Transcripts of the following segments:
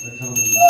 জলের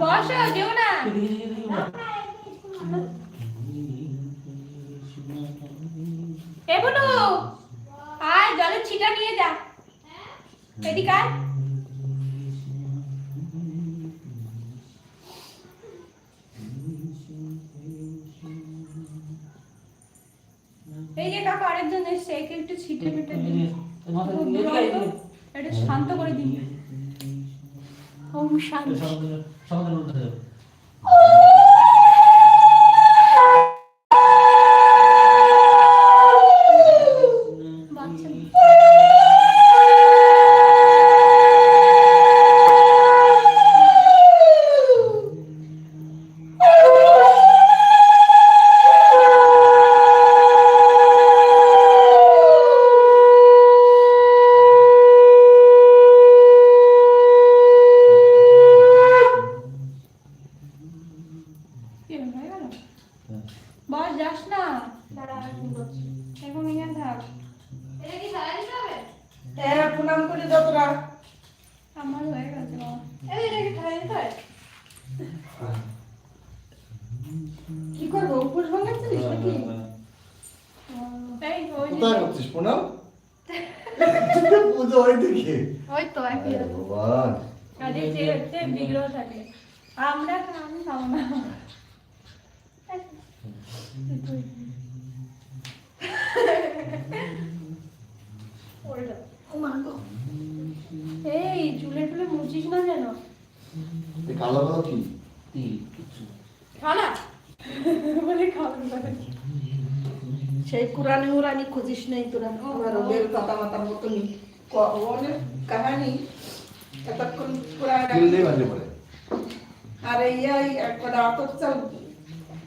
বসো যেও না। এ আয় জলের ছিটা নিয়ে যা। এদিকে আয়। এই যে কাকা আরেকজন এসছে একে একটু ছিটে মিটে দিন একটু শান্ত করে দিন। um shut it বস যাস না। এখন এখানে থাক হ্যাঁ প্রণাম করে দাও তোরা। আমার হয়ে গেছে বাবা। কি করব উপোস ভাঙাচ্ছিস নাকি? এই ওই যে- কোথায় করছিস প্রণাম? পুজো হয় দেখি ওই তো একই ভগবান কাজে যে বিগ্রহ থাকে। আমরা আমি খাব না। এই চুলে টুলে মুছিস না যেন কালো কালো কি তিল কিছু খানা বলে খাওয়ান সেই কোরআনে উরানি খুঁজিস নেই। তোরা ওদের কথা মাতার মতনই ক- অনেক কাহানি এতক্ষণ কোরআন আর এই এই একবার আতর চাল